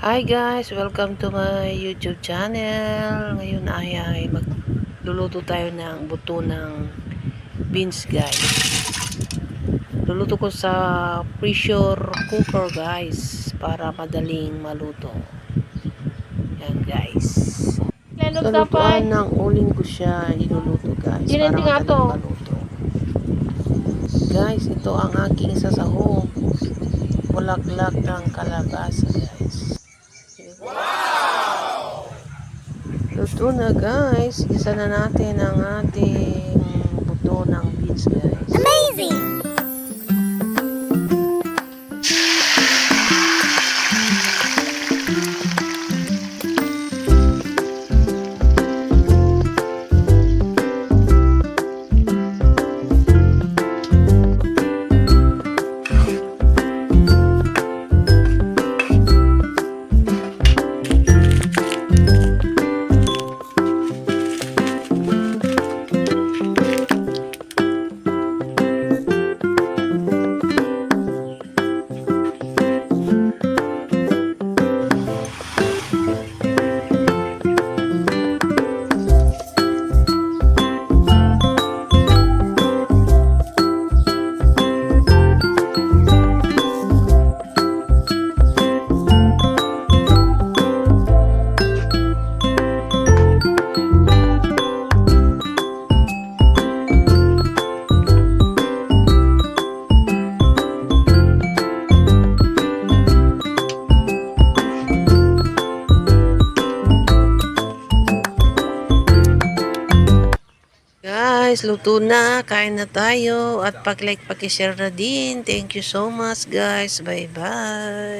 Hi guys, welcome to my YouTube channel. Ngayon ay, ay magluluto tayo ng buto ng beans guys. Luluto ko sa pressure cooker guys para madaling maluto. Yan guys. Lenog Sa lutuan ng uling ko siya iluluto guys para madaling maluto. Guys, ito ang aking sasahog. Bulaklak ng kalabasa guys. Luto na guys. Isa na natin ang ating buto ng beans guys. Amazing! Guys, luto na. Kain na tayo. At pag-like, pag-share na din. Thank you so much guys. Bye-bye.